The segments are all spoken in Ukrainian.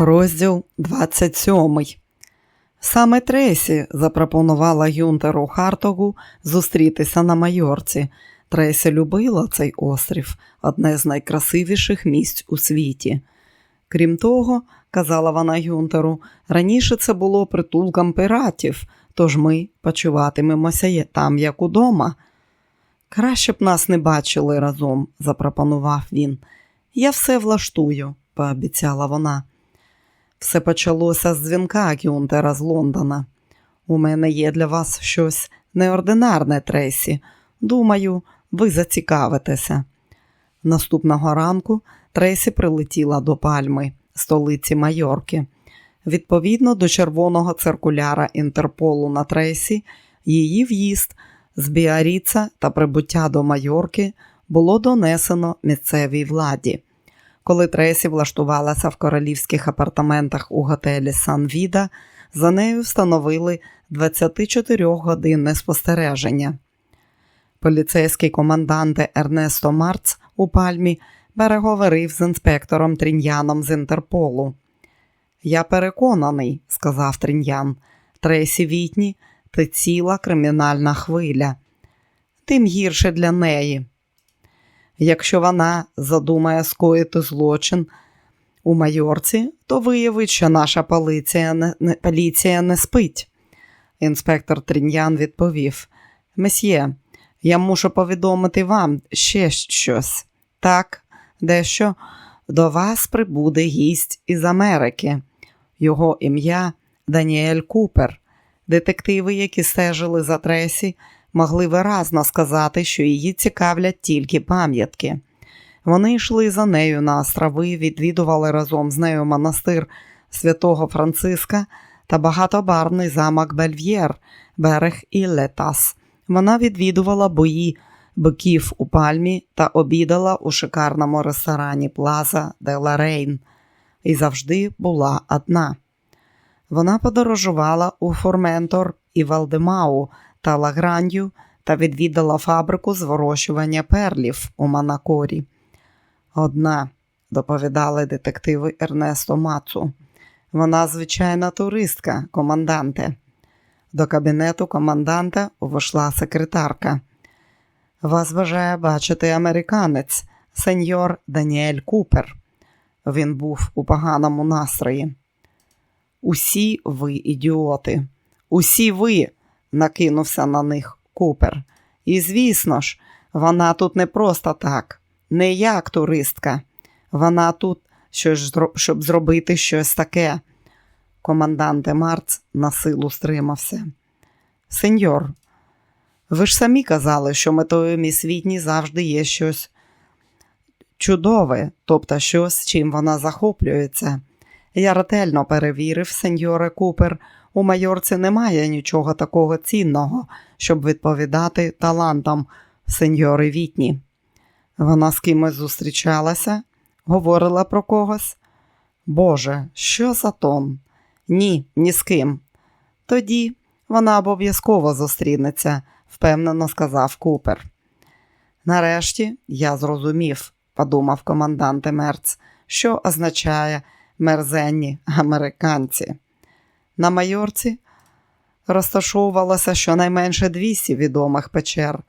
Розділ 27. Саме Тресі запропонувала Юнтеру Хартогу зустрітися на Майорці. Тресі любила цей острів, одне з найкрасивіших місць у світі. Крім того, казала вона Юнтеру, раніше це було притулком пиратів, тож ми почуватимемося там, як удома. Краще б нас не бачили разом, запропонував він. Я все влаштую, пообіцяла вона. Все почалося з дзвінка Гюнтера з Лондона. У мене є для вас щось неординарне, Тресі. Думаю, ви зацікавитеся. Наступного ранку Тресі прилетіла до Пальми, столиці Майорки. Відповідно до червоного циркуляра Інтерполу на Тресі, її в'їзд з Біаріца та прибуття до Майорки було донесено місцевій владі. Коли Тресі влаштувалася в королівських апартаментах у готелі Сан-Віда, за нею встановили 24-годинне спостереження. Поліцейський командант Ернесто Марц у пальмі переговорив з інспектором Тріньяном з Інтерполу. Я переконаний, сказав Тріньян, Тресі Вітні це ціла кримінальна хвиля. Тим гірше для неї. Якщо вона задумає скоїти злочин у майорці, то виявить, що наша поліція не, поліція не спить. Інспектор Тріньян відповів: Месьє, я мушу повідомити вам ще щось. Так, дещо до вас прибуде гість із Америки. Його ім'я Даніель Купер. Детективи, які стежили за Тресі, могли виразно сказати, що її цікавлять тільки пам'ятки. Вони йшли за нею на острови, відвідували разом з нею монастир святого Франциска та багатобарний замок Бельв'єр, берег Іллетас. Вона відвідувала бої биків у пальмі та обідала у шикарному ресторані Плаза де Ларейн. І завжди була одна. Вона подорожувала у Форментор і Валдемау та Лаграндю та відвідала фабрику з вирощування перлів у Манакорі. Одна, доповідали детективи Ернесто Мацу. Вона звичайна туристка, команданте. До кабінету команданта увійшла секретарка. Вас бажає бачити американець, сеньор Даніель Купер. Він був у поганому настрої. Усі ви ідіоти, усі ви, накинувся на них Купер. І, звісно ж, вона тут не просто так, не як туристка. Вона тут, щоб зробити щось таке. Команданте Марц на силу стримався. Сеньор, ви ж самі казали, що метою місвітні завжди є щось чудове, тобто щось, чим вона захоплюється. Я ретельно перевірив, сеньоре Купер, у майорці немає нічого такого цінного, щоб відповідати талантам сеньори Вітні. Вона з кимось зустрічалася, говорила про когось. Боже, що за тон? Ні, ні з ким. Тоді вона обов'язково зустрінеться, впевнено сказав Купер. Нарешті я зрозумів, подумав командант Мерц, що означає мерзенні американці. На майорці розташовувалося щонайменше 200 відомих печер,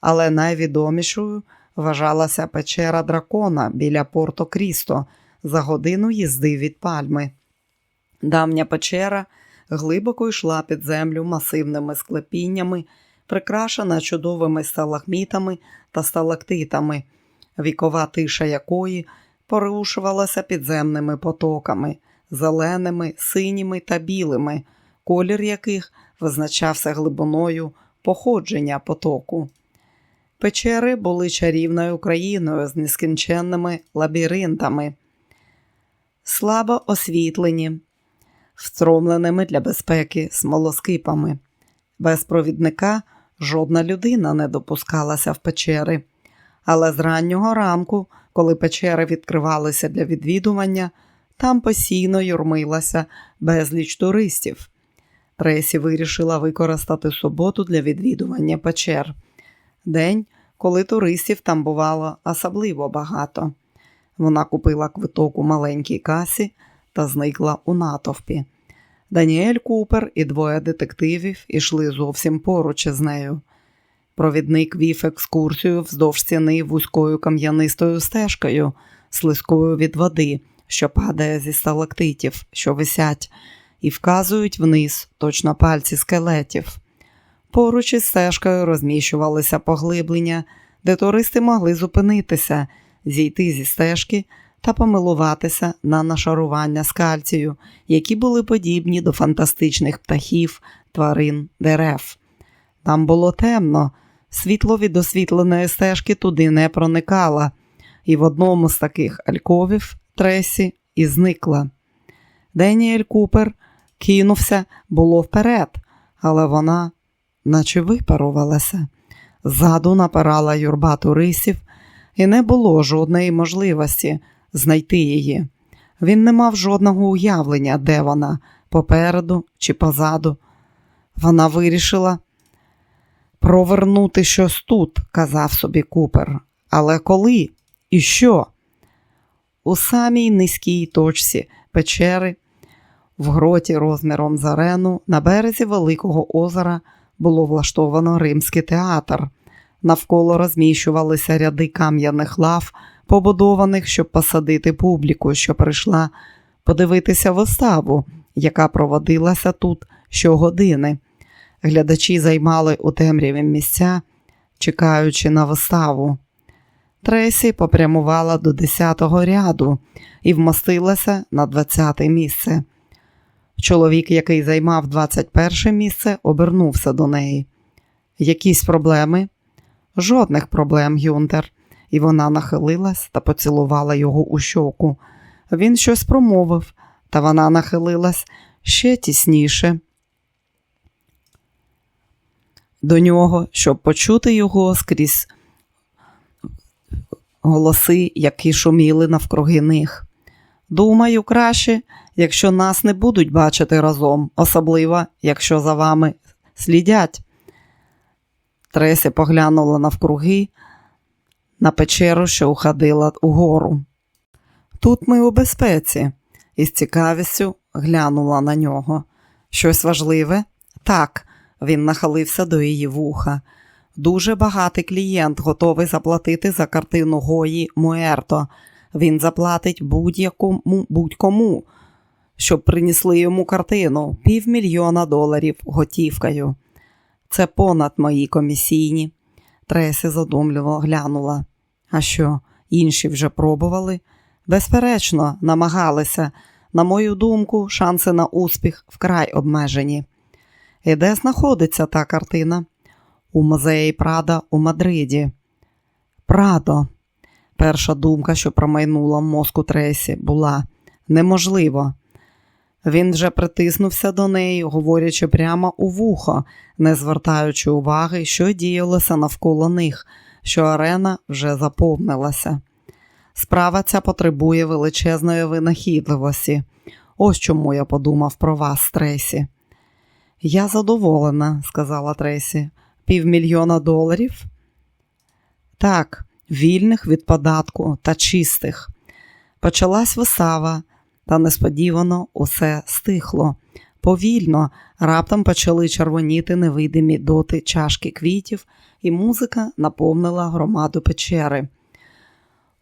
але найвідомішою вважалася печера дракона біля Порто Крісто за годину їзди від пальми. Давня печера глибоко йшла під землю масивними склепіннями, прикрашена чудовими сталагмітами та сталактитами, вікова тиша якої порушувалася підземними потоками зеленими, синіми та білими, колір яких визначався глибиною походження потоку. Печери були чарівною країною з нескінченними лабіринтами, слабо освітлені, встромленими для безпеки смолоскипами. Без провідника жодна людина не допускалася в печери, але з раннього ранку, коли печери відкривалися для відвідування, там постійно юрмилася безліч туристів. Тресі вирішила використати суботу для відвідування печер. День, коли туристів там бувало особливо багато. Вона купила квиток у маленькій касі та зникла у натовпі. Даніель Купер і двоє детективів ішли зовсім поруч із нею. Провідник вів екскурсію вздовж стіни вузькою кам'янистою стежкою, слизькою від води, що падає зі сталактитів, що висять, і вказують вниз точно пальці скелетів. Поруч із стежкою розміщувалися поглиблення, де туристи могли зупинитися, зійти зі стежки та помилуватися на нашарування скальцію, які були подібні до фантастичних птахів, тварин, дерев. Там було темно, світло від освітленої стежки туди не проникало, і в одному з таких альковів Тресі і зникла. Деніель Купер кинувся було вперед, але вона, наче випарувалася. Ззаду напирала юрба туристів, і не було жодної можливості знайти її. Він не мав жодного уявлення, де вона, попереду чи позаду. Вона вирішила провернути щось тут, казав собі Купер. Але коли і що? У самій низькій точці печери, в гроті розміром з арену, на березі Великого озера було влаштовано римський театр. Навколо розміщувалися ряди кам'яних лав, побудованих, щоб посадити публіку, що прийшла подивитися виставу, яка проводилася тут щогодини. Глядачі займали у темряві місця, чекаючи на виставу. Тресі попрямувала до 10-го ряду і вмостилася на 20-те місце. Чоловік, який займав 21 місце, обернувся до неї. Якісь проблеми? Жодних проблем, Юнтер. І вона нахилилась та поцілувала його у щоку. Він щось промовив, та вона нахилилась ще тісніше до нього, щоб почути його скрізь голоси, які шуміли навкруги них. Думаю, краще, якщо нас не будуть бачити разом, особливо, якщо за вами слідять. Тресі поглянула навкруги на печеру, що уходила угору. Тут ми у безпеці, і з цікавістю глянула на нього. Щось важливе? Так, він нахилився до її вуха. Дуже багатий клієнт готовий заплатити за картину Гої Муерто. Він заплатить будь-якому будь-кому, щоб принесли йому картину півмільйона доларів готівкою. Це понад мої комісійні. Тресі задумливо глянула. А що, інші вже пробували? Безперечно, намагалися. На мою думку, шанси на успіх вкрай обмежені. І де знаходиться та картина? У музеї Прада у Мадриді. Прадо. Перша думка, що промайнула мозку Тресі, була неможливо. Він вже притиснувся до неї, говорячи прямо у вухо, не звертаючи уваги, що діялося навколо них, що арена вже заповнилася. Справа ця потребує величезної винахідливості. Ось чому я подумав про вас, Тресі. Я задоволена, сказала Тресі. Півмільйона доларів? Так, вільних від податку та чистих. Почалась висава, та несподівано усе стихло. Повільно раптом почали червоніти невидимі доти чашки квітів, і музика наповнила громаду печери.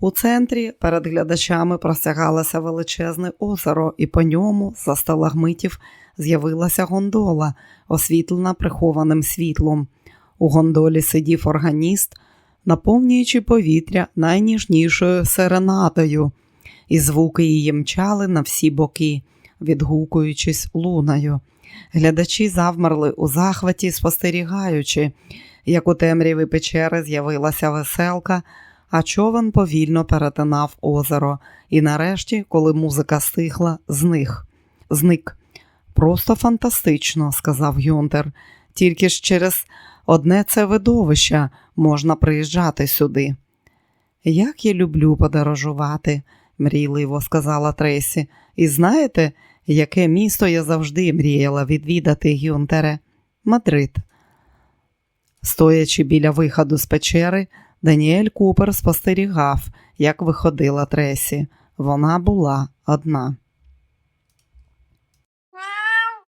У центрі перед глядачами простягалося величезне озеро, і по ньому, за сталагмитів, з'явилася гондола, освітлена прихованим світлом. У гондолі сидів органіст, наповнюючи повітря найніжнішою серенадою, і звуки її мчали на всі боки, відгукуючись луною. Глядачі завмерли у захваті, спостерігаючи, як у темряві печери з'явилася веселка, а човен повільно перетинав озеро, і нарешті, коли музика стихла, зник. зник. Просто фантастично, сказав Юнтер. Тільки ж через одне це видовище можна приїжджати сюди. Як я люблю подорожувати, мрійливо сказала Тресі. І знаєте, яке місто я завжди мріяла відвідати Гюнтере? Мадрид. Стоячи біля виходу з печери, Даніель Купер спостерігав, як виходила Тресі. Вона була одна.